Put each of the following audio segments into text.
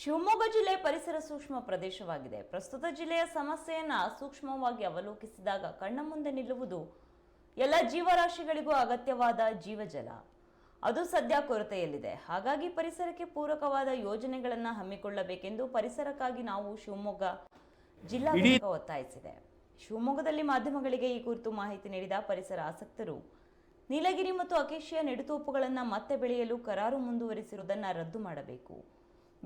ಶಿವಮೊಗ್ಗ ಜಿಲ್ಲೆ ಪರಿಸರ ಸೂಕ್ಷ್ಮ ಪ್ರದೇಶವಾಗಿದೆ. ಪ್ರಸ್ತುತ ಜಿಲ್ಲೆಯ ಸಮಸ್ಯೆಯನ್ನು ಸೂಕ್ಷ್ಮವಾಗಿ ಅವಲೋಕಿಸಿದಾಗ ಕಣ್ಣ ಮುಂದೆ ನಿಲ್ಲುವುದು ಎಲ್ಲ ಜೀವರಾಶಿಗಳಿಗೂ ಅಗತ್ಯವಾದ ಜೀವಜಲ. ಅದು ಸದ್ಯ ಕೊರತೆಯಲ್ಲಿದೆ. ಹಾಗಾಗಿ ಪರಿಸರಕ್ಕೆ ಪೂರಕವಾದ ಯೋಜನೆಗಳನ್ನು ಹಮ್ಮಿಕೊಳ್ಳಬೇಕೆಂದು ಪರಿಸರಕ್ಕಾಗಿ ನಾವು ಶಿವಮೊಗ್ಗ ಜಿಲ್ಲಾ ಒತ್ತಾಯಿಸಿದೆ. ಶಿವಮೊಗ್ಗದಲ್ಲಿ ಮಾಧ್ಯಮಗಳಿಗೆ ಈ ಕುರಿತು ಮಾಹಿತಿ ನೀಡಿದ ಪರಿಸರ ಆಸಕ್ತರು ನೀಲಗಿರಿ ಮತ್ತು ಅಕೇಶಿಯ ನೆಡುತೋಪುಗಳನ್ನು ಮತ್ತೆ ಬೆಳೆಯಲು ಕರಾರು ಮುಂದುವರಿಸಿರುವುದನ್ನು ರದ್ದು ಮಾಡಬೇಕು.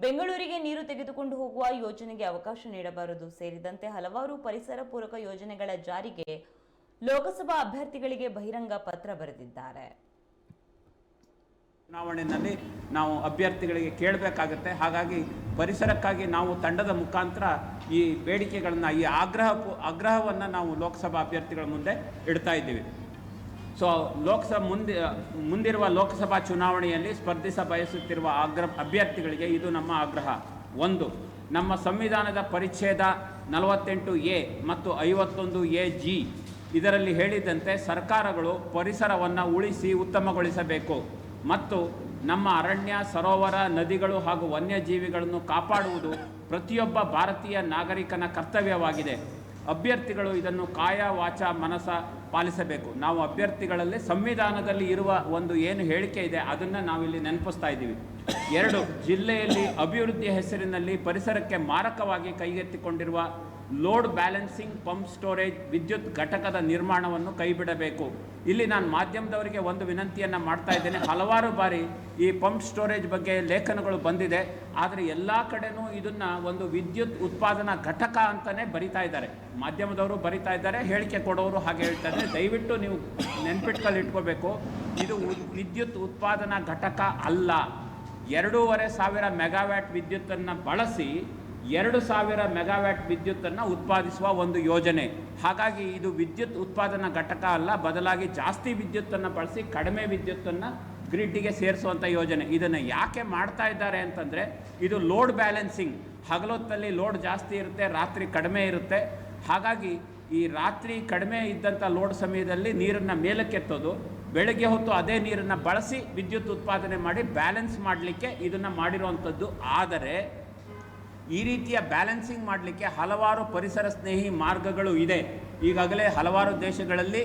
ಬೆಂಗಳೂರಿಗೆ ನೀರು ತೆಗೆದುಕೊಂಡು ಹೋಗುವ ಯೋಜನೆಗೆ ಅವಕಾಶ ನೀಡಬಾರದು. ಸೇರಿದಂತೆ ಹಲವಾರು ಪರಿಸರ ಪೂರಕ ಯೋಜನೆಗಳ ಜಾರಿಗೆ ಲೋಕಸಭಾ ಅಭ್ಯರ್ಥಿಗಳಿಗೆ ಬಹಿರಂಗ ಪತ್ರ ಬರೆದಿದ್ದಾರೆ. ಚುನಾವಣೆಯಲ್ಲಿ ನಾವು ಅಭ್ಯರ್ಥಿಗಳಿಗೆ ಕೇಳಬೇಕಾಗುತ್ತೆ. ಹಾಗಾಗಿ ಪರಿಸರಕ್ಕಾಗಿ ನಾವು ತಂಡದ ಮುಖಾಂತರ ಈ ಬೇಡಿಕೆಗಳನ್ನು, ಈ ಆಗ್ರಹ ಆಗ್ರಹವನ್ನು ನಾವು ಲೋಕಸಭಾ ಅಭ್ಯರ್ಥಿಗಳ ಮುಂದೆ ಇಡ್ತಾ ಇದ್ದೀವಿ. ಸೊ ಲೋಕಸಭಾ ಮುಂದೆ, ಮುಂದಿರುವ ಲೋಕಸಭಾ ಚುನಾವಣೆಯಲ್ಲಿ ಸ್ಪರ್ಧಿಸ ಬಯಸುತ್ತಿರುವ ಆಗ್ರಹ, ಅಭ್ಯರ್ಥಿಗಳಿಗೆ ಇದು ನಮ್ಮ ಆಗ್ರಹ. ಒಂದು, ನಮ್ಮ ಸಂವಿಧಾನದ ಪರಿಚ್ಛೇದ ನಲವತ್ತೆಂಟು ಎ ಮತ್ತು ಐವತ್ತೊಂದು ಎ ಜಿ. ಇದರಲ್ಲಿ ಹೇಳಿದಂತೆ ಸರ್ಕಾರಗಳು ಪರಿಸರವನ್ನು ಉಳಿಸಿ ಉತ್ತಮಗೊಳಿಸಬೇಕು. ಮತ್ತು ನಮ್ಮ ಅರಣ್ಯ, ಸರೋವರ, ನದಿಗಳು ಹಾಗೂ ವನ್ಯಜೀವಿಗಳನ್ನು ಕಾಪಾಡುವುದು ಪ್ರತಿಯೊಬ್ಬ ಭಾರತೀಯ ನಾಗರಿಕನ ಕರ್ತವ್ಯವಾಗಿದೆ. ಅಭ್ಯರ್ಥಿಗಳು ಇದನ್ನು ಕಾಯ, ವಾಚ, ಮನಸ ಪಾಲಿಸಬೇಕು. ನಾವು ಅಭ್ಯರ್ಥಿಗಳಲ್ಲಿ ಸಂವಿಧಾನದಲ್ಲಿ ಇರುವ ಒಂದು ಏನು ಹೇಳಿಕೆ ಇದೆ, ಅದನ್ನು ನಾವಿಲ್ಲಿ ನೆನಪಿಸ್ತಾ ಇದ್ದೀವಿ. ಎರಡು, ಜಿಲ್ಲೆಯಲ್ಲಿ ಅಭಿವೃದ್ಧಿಯ ಹೆಸರಿನಲ್ಲಿ ಪರಿಸರಕ್ಕೆ ಮಾರಕವಾಗಿ ಕೈಗೆತ್ತಿಕೊಂಡಿರುವ ಲೋಡ್ ಬ್ಯಾಲೆನ್ಸಿಂಗ್ ಪಂಪ್ ಸ್ಟೋರೇಜ್ ವಿದ್ಯುತ್ ಘಟಕದ ನಿರ್ಮಾಣವನ್ನು ಕೈಬಿಡಬೇಕು. ಇಲ್ಲಿ ನಾನು ಮಾಧ್ಯಮದವರಿಗೆ ಒಂದು ವಿನಂತಿಯನ್ನು ಮಾಡ್ತಾ ಇದ್ದೇನೆ. ಹಲವಾರು ಬಾರಿ ಈ ಪಂಪ್ ಸ್ಟೋರೇಜ್ ಬಗ್ಗೆ ಲೇಖನಗಳು ಬಂದಿದೆ. ಆದರೆ ಎಲ್ಲ ಕಡೆನೂ ಇದನ್ನು ಒಂದು ವಿದ್ಯುತ್ ಉತ್ಪಾದನಾ ಘಟಕ ಅಂತಲೇ ಬರಿತಾ ಇದ್ದಾರೆ. ಮಾಧ್ಯಮದವರು ಬರಿತಾ ಇದ್ದಾರೆ, ಹೇಳಿಕೆ ಕೊಡೋರು ಹಾಗೆ ಹೇಳ್ತಾರೆ ದಯವಿಟ್ಟು ನೀವು ನೆನ್ಪಿಟ್ಕಲ್ಲಿ ಇಟ್ಕೋಬೇಕು. ಇದು ವಿದ್ಯುತ್ ಉತ್ಪಾದನಾ ಘಟಕ ಅಲ್ಲ. ಎರಡೂವರೆ ಸಾವಿರ ಮೆಗಾವ್ಯಾಟ್ ವಿದ್ಯುತ್ತನ್ನು ಬಳಸಿ ಎರಡು ಸಾವಿರ ಮೆಗಾವ್ಯಾಟ್ ವಿದ್ಯುತ್ತನ್ನು ಉತ್ಪಾದಿಸುವ ಒಂದು ಯೋಜನೆ. ಹಾಗಾಗಿ ಇದು ವಿದ್ಯುತ್ ಉತ್ಪಾದನಾ ಘಟಕ ಅಲ್ಲ, ಬದಲಾಗಿ ಜಾಸ್ತಿ ವಿದ್ಯುತ್ತನ್ನು ಬಳಸಿ ಕಡಿಮೆ ವಿದ್ಯುತ್ತನ್ನು ಗ್ರಿಡ್ಡಿಗೆ ಸೇರಿಸುವಂಥ ಯೋಜನೆ. ಇದನ್ನು ಯಾಕೆ ಮಾಡ್ತಾ ಇದ್ದಾರೆ ಅಂತಂದರೆ, ಇದು ಲೋಡ್ ಬ್ಯಾಲೆನ್ಸಿಂಗ್. ಹಗಲೊತ್ತಲ್ಲಿ ಲೋಡ್ ಜಾಸ್ತಿ ಇರುತ್ತೆ, ರಾತ್ರಿ ಕಡಿಮೆ ಇರುತ್ತೆ. ಹಾಗಾಗಿ ಈ ರಾತ್ರಿ ಕಡಿಮೆ ಇದ್ದಂಥ ಲೋಡ್ ಸಮಯದಲ್ಲಿ ನೀರನ್ನು ಮೇಲಕ್ಕೆತ್ತೋದು, ಬೆಳಗ್ಗೆ ಹೊತ್ತು ಅದೇ ನೀರನ್ನು ಬಳಸಿ ವಿದ್ಯುತ್ ಉತ್ಪಾದನೆ ಮಾಡಿ ಬ್ಯಾಲೆನ್ಸ್ ಮಾಡಲಿಕ್ಕೆ ಇದನ್ನು ಮಾಡಿರುವಂಥದ್ದು ಆದರೆ ಈ ರೀತಿಯ ಬ್ಯಾಲೆನ್ಸಿಂಗ್ ಮಾಡಲಿಕ್ಕೆ ಹಲವಾರು ಪರಿಸರ ಸ್ನೇಹಿ ಮಾರ್ಗಗಳು ಇದೆ. ಈಗಾಗಲೇ ಹಲವಾರು ದೇಶಗಳಲ್ಲಿ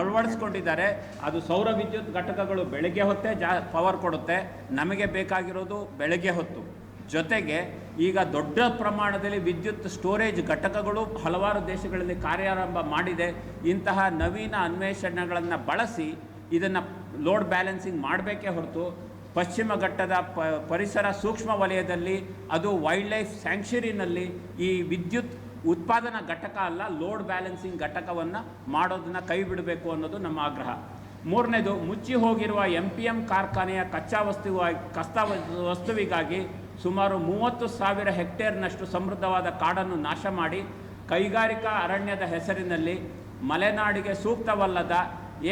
ಅಳವಡಿಸ್ಕೊಂಡಿದ್ದಾರೆ. ಅದು ಸೌರ ವಿದ್ಯುತ್ ಘಟಕಗಳು ಬೆಳಗ್ಗೆ ಹೊತ್ತೇ ಜಾ ಪವರ್ ಕೊಡುತ್ತೆ. ನಮಗೆ ಬೇಕಾಗಿರೋದು ಬೆಳಗ್ಗೆ ಹೊತ್ತು. ಜೊತೆಗೆ ಈಗ ದೊಡ್ಡ ಪ್ರಮಾಣದಲ್ಲಿ ವಿದ್ಯುತ್ ಸ್ಟೋರೇಜ್ ಘಟಕಗಳು ಹಲವಾರು ದೇಶಗಳಲ್ಲಿ ಕಾರ್ಯಾರಂಭ ಮಾಡಿದೆ. ಇಂತಹ ನವೀನ ಅನ್ವೇಷಣೆಗಳನ್ನು ಬಳಸಿ ಇದನ್ನು ಲೋಡ್ ಬ್ಯಾಲೆನ್ಸಿಂಗ್ ಮಾಡಬೇಕೇ ಹೊರತು ಪಶ್ಚಿಮ ಘಟ್ಟದ ಪರಿಸರ ಸೂಕ್ಷ್ಮ ವಲಯದಲ್ಲಿ ಅದು ವೈಲ್ಡ್ ಲೈಫ್ ಸ್ಯಾಂಕ್ಚುರಿನಲ್ಲಿ ಈ ವಿದ್ಯುತ್ ಉತ್ಪಾದನಾ ಘಟಕ ಅಲ್ಲ ಲೋಡ್ ಬ್ಯಾಲೆನ್ಸಿಂಗ್ ಘಟಕವನ್ನು ಮಾಡೋದನ್ನು ಕೈ ಬಿಡಬೇಕು ಅನ್ನೋದು ನಮ್ಮ ಆಗ್ರಹ. ಮೂರನೇದು, ಮುಚ್ಚಿ ಹೋಗಿರುವ ಎಂ ಪಿ ಎಂ ಕಾರ್ಖಾನೆಯ ಕಚ್ಚಾ ವಸ್ತುವಾಗಿ ಕಸ್ತಾ ವಸ್ತುವಿಗಾಗಿ ಸುಮಾರು ಮೂವತ್ತು ಸಾವಿರ ಹೆಕ್ಟೇರ್ನಷ್ಟು ಸಮೃದ್ಧವಾದ ಕಾಡನ್ನು ನಾಶ ಮಾಡಿ ಕೈಗಾರಿಕಾ ಅರಣ್ಯದ ಹೆಸರಿನಲ್ಲಿ ಮಲೆನಾಡಿಗೆ ಸೂಕ್ತವಲ್ಲದ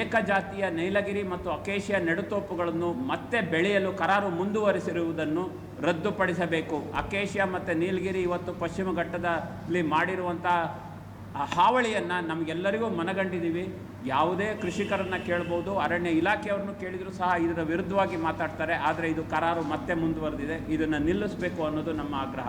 ಏಕಜಾತಿಯ ನೈಲಗಿರಿ ಮತ್ತು ಅಕೇಶಿಯ ನೆಡುತೋಪುಗಳನ್ನು ಮತ್ತೆ ಬೆಳೆಯಲು ಕರಾರು ಮುಂದುವರಿಸಿರುವುದನ್ನು ರದ್ದುಪಡಿಸಬೇಕು. ಅಕೇಶಿಯ ಮತ್ತು ನೀಲಗಿರಿ ಇವತ್ತು ಪಶ್ಚಿಮ ಘಟ್ಟದಲ್ಲಿ ಮಾಡಿರುವಂಥ ಹಾವಳಿಯನ್ನು ನಮಗೆಲ್ಲರಿಗೂ ಮನಗಂಡಿದ್ದೀವಿ ಯಾವುದೇ ಕೃಷಿಕರನ್ನು ಕೇಳ್ಬೋದು, ಅರಣ್ಯ ಇಲಾಖೆಯವ್ರನ್ನು ಕೇಳಿದರೂ ಸಹ ಇದರ ವಿರುದ್ಧವಾಗಿ ಮಾತಾಡ್ತಾರೆ. ಆದರೆ ಇದು ಕರಾರು ಮತ್ತೆ ಮುಂದುವರೆದಿದೆ. ಇದನ್ನು ನಿಲ್ಲಿಸಬೇಕು ಅನ್ನೋದು ನಮ್ಮ ಆಗ್ರಹ.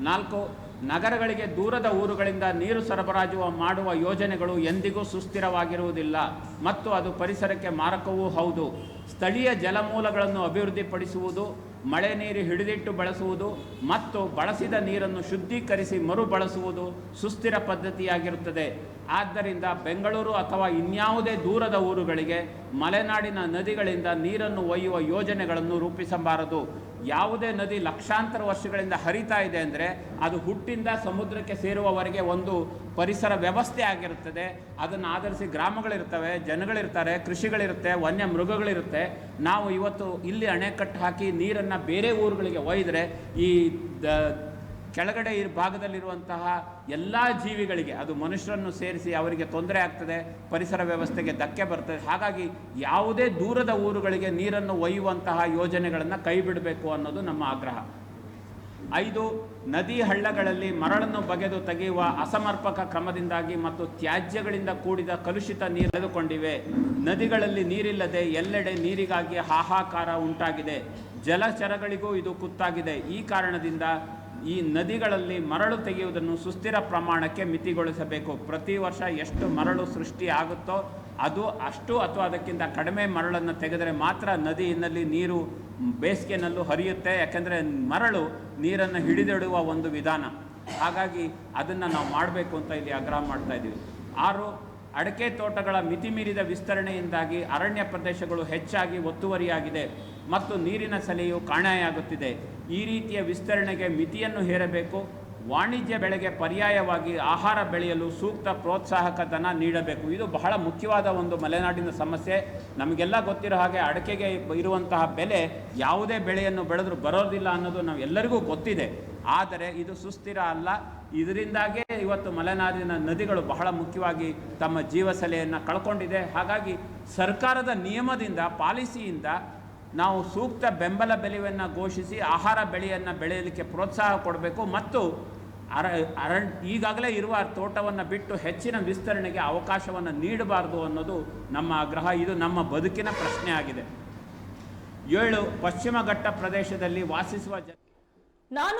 ನಾಲ್ಕು, ನಗರಗಳಿಗೆ ದೂರದ ಊರುಗಳಿಂದ ನೀರು ಸರಬರಾಜು ಮಾಡುವ ಯೋಜನೆಗಳು ಎಂದಿಗೂ ಸುಸ್ಥಿರವಾಗಿರುವುದಿಲ್ಲ. ಮತ್ತು ಅದು ಪರಿಸರಕ್ಕೆ ಮಾರಕವೂ ಹೌದು. ಸ್ಥಳೀಯ ಜಲಮೂಲಗಳನ್ನು ಅಭಿವೃದ್ಧಿಪಡಿಸುವುದು, ಮಳೆ ನೀರು ಹಿಡಿದಿಟ್ಟು ಬಳಸುವುದು ಮತ್ತು ಬಳಸಿದ ನೀರನ್ನು ಶುದ್ಧೀಕರಿಸಿ ಮರುಬಳಸುವುದು ಸುಸ್ಥಿರ ಪದ್ಧತಿಯಾಗಿರುತ್ತದೆ. ಆದ್ದರಿಂದ ಬೆಂಗಳೂರು ಅಥವಾ ಇನ್ಯಾವುದೇ ದೂರದ ಊರುಗಳಿಗೆ ಮಲೆನಾಡಿನ ನದಿಗಳಿಂದ ನೀರನ್ನು ಒಯ್ಯುವ ಯೋಜನೆಗಳನ್ನು ರೂಪಿಸಬಾರದು. ಯಾವುದೇ ನದಿ ಲಕ್ಷಾಂತರ ವರ್ಷಗಳಿಂದ ಹರಿತಾ ಇದೆ ಅಂದರೆ ಅದು ಹುಟ್ಟಿಂದ ಸಮುದ್ರಕ್ಕೆ ಸೇರುವವರೆಗೆ ಒಂದು ಪರಿಸರ ವ್ಯವಸ್ಥೆ ಆಗಿರುತ್ತದೆ. ಅದನ್ನು ಆಧರಿಸಿ ಗ್ರಾಮಗಳಿರ್ತವೆ, ಜನಗಳಿರ್ತಾರೆ, ಕೃಷಿಗಳಿರುತ್ತೆ ವನ್ಯ ಮೃಗಗಳಿರುತ್ತೆ ನಾವು ಇವತ್ತು ಇಲ್ಲಿ ಅಣೆಕಟ್ಟು ಹಾಕಿ ನೀರನ್ನು ಬೇರೆ ಊರುಗಳಿಗೆ ಒಯ್ದರೆ ಈ ಕೆಳಗಡೆ ಈ ಭಾಗದಲ್ಲಿರುವಂತಹ ಎಲ್ಲ ಜೀವಿಗಳಿಗೆ, ಅದು ಮನುಷ್ಯರನ್ನು ಸೇರಿಸಿ ಅವರಿಗೆ ತೊಂದರೆ ಆಗ್ತದೆ, ಪರಿಸರ ವ್ಯವಸ್ಥೆಗೆ ಧಕ್ಕೆ ಬರ್ತದೆ, ಹಾಗಾಗಿ ಯಾವುದೇ ದೂರದ ಊರುಗಳಿಗೆ ನೀರನ್ನು ಒಯ್ಯುವಂತಹ ಯೋಜನೆಗಳನ್ನು ಕೈ ಬಿಡಬೇಕು ಅನ್ನೋದು ನಮ್ಮ ಆಗ್ರಹ. ಐದು, ನದಿ ಹಳ್ಳಗಳಲ್ಲಿ ಮರಳನ್ನು ಬಗೆದು ತೆಗೆಯುವ ಅಸಮರ್ಪಕ ಕ್ರಮದಿಂದಾಗಿ ಮತ್ತು ತ್ಯಾಜ್ಯಗಳಿಂದ ಕೂಡಿದ ಕಲುಷಿತ ನೀರು ತೆಗೆದುಕೊಂಡಿವೆ. ನದಿಗಳಲ್ಲಿ ನೀರಿಲ್ಲದೆ ಎಲ್ಲೆಡೆ ನೀರಿಗಾಗಿ ಹಾಹಾಕಾರ ಉಂಟಾಗಿದೆ. ಜಲಚರಗಳಿಗೂ ಇದು ಕುತ್ತಾಗಿದೆ. ಈ ಕಾರಣದಿಂದ ಈ ನದಿಗಳಲ್ಲಿ ಮರಳು ತೆಗೆಯುವುದನ್ನು ಸುಸ್ಥಿರ ಪ್ರಮಾಣಕ್ಕೆ ಮಿತಿಗೊಳಿಸಬೇಕು. ಪ್ರತಿ ವರ್ಷ ಎಷ್ಟು ಮರಳು ಸೃಷ್ಟಿ ಆಗುತ್ತೋ ಅದು ಅಷ್ಟು ಅಥವಾ ಅದಕ್ಕಿಂತ ಕಡಿಮೆ ಮರಳನ್ನು ತೆಗೆದರೆ ಮಾತ್ರ ನದಿಯಲ್ಲಿ ನೀರು ಬೇಸಿಗೆನಲ್ಲೂ ಹರಿಯುತ್ತೆ. ಯಾಕೆಂದರೆ ಮರಳು ನೀರನ್ನು ಹಿಡಿದಿಡುವ ಒಂದು ವಿಧಾನ. ಹಾಗಾಗಿ ಅದನ್ನು ನಾವು ಮಾಡಬೇಕು ಅಂತ ಇಲ್ಲಿ ಆಗ್ರಹ ಮಾಡ್ತಾ ಇದ್ದೀವಿ. ಆರು, ಅಡಕೆ ತೋಟಗಳ ಮಿತಿಮೀರಿದ ವಿಸ್ತರಣೆಯಿಂದಾಗಿ ಅರಣ್ಯ ಪ್ರದೇಶಗಳು ಹೆಚ್ಚಾಗಿ ಒತ್ತುವರಿಯಾಗಿದೆ ಮತ್ತು ನೀರಿನ ಸಲೆಯು ಕಾಣೆಯಾಗುತ್ತಿದೆ. ಈ ರೀತಿಯ ವಿಸ್ತರಣೆಗೆ ಮಿತಿಯನ್ನು ಹೇರಬೇಕು, ವಾಣಿಜ್ಯ ಬೆಳೆಗೆ ಪರ್ಯಾಯವಾಗಿ ಆಹಾರ ಬೆಳೆಯಲು ಸೂಕ್ತ ಪ್ರೋತ್ಸಾಹಕ ಧನ ನೀಡಬೇಕು. ಇದು ಬಹಳ ಮುಖ್ಯವಾದ ಒಂದು ಮಲೆನಾಡಿನ ಸಮಸ್ಯೆ. ನಮಗೆಲ್ಲ ಗೊತ್ತಿರೋ ಹಾಗೆ ಅಡಕೆಗೆ ಇರುವಂತಹ ಬೆಲೆ ಯಾವುದೇ ಬೆಳೆಯನ್ನು ಬೆಳೆದರೂ ಬರೋದಿಲ್ಲ ಅನ್ನೋದು ನಾವೆಲ್ಲರಿಗೂ ಗೊತ್ತಿದೆ. ಆದರೆ ಇದು ಸುಸ್ಥಿರ ಅಲ್ಲ. ಇದರಿಂದಾಗೇ ಇವತ್ತು ಮಲೆನಾಡಿನ ನದಿಗಳು ಬಹಳ ಮುಖ್ಯವಾಗಿ ತಮ್ಮ ಜೀವಸಲೆಯನ್ನು ಕಳ್ಕೊಂಡಿದೆ. ಹಾಗಾಗಿ ಸರ್ಕಾರದ ನಿಯಮದಿಂದ, ಪಾಲಿಸಿಯಿಂದ ನಾವು ಸೂಕ್ತ ಬೆಂಬಲ ಬೆಲೆಯನ್ನು ಘೋಷಿಸಿ ಆಹಾರ ಬೆಳೆಯನ್ನು ಬೆಳೆಯಲಿಕ್ಕೆ ಪ್ರೋತ್ಸಾಹ ಕೊಡಬೇಕು ಮತ್ತು ಅರ ಅರಣ್ ಈಗಾಗಲೇ ಇರುವ ತೋಟವನ್ನು ಬಿಟ್ಟು ಹೆಚ್ಚಿನ ವಿಸ್ತರಣೆಗೆ ಅವಕಾಶವನ್ನು ನೀಡಬಾರದು ಅನ್ನೋದು ನಮ್ಮ ಆಗ್ರಹ. ಇದು ನಮ್ಮ ಬದುಕಿನ ಪ್ರಶ್ನೆ ಆಗಿದೆ. ಏಳು ಪಶ್ಚಿಮ ಘಟ್ಟ ಪ್ರದೇಶದಲ್ಲಿ ವಾಸಿಸುವ ಜನ ನಾನು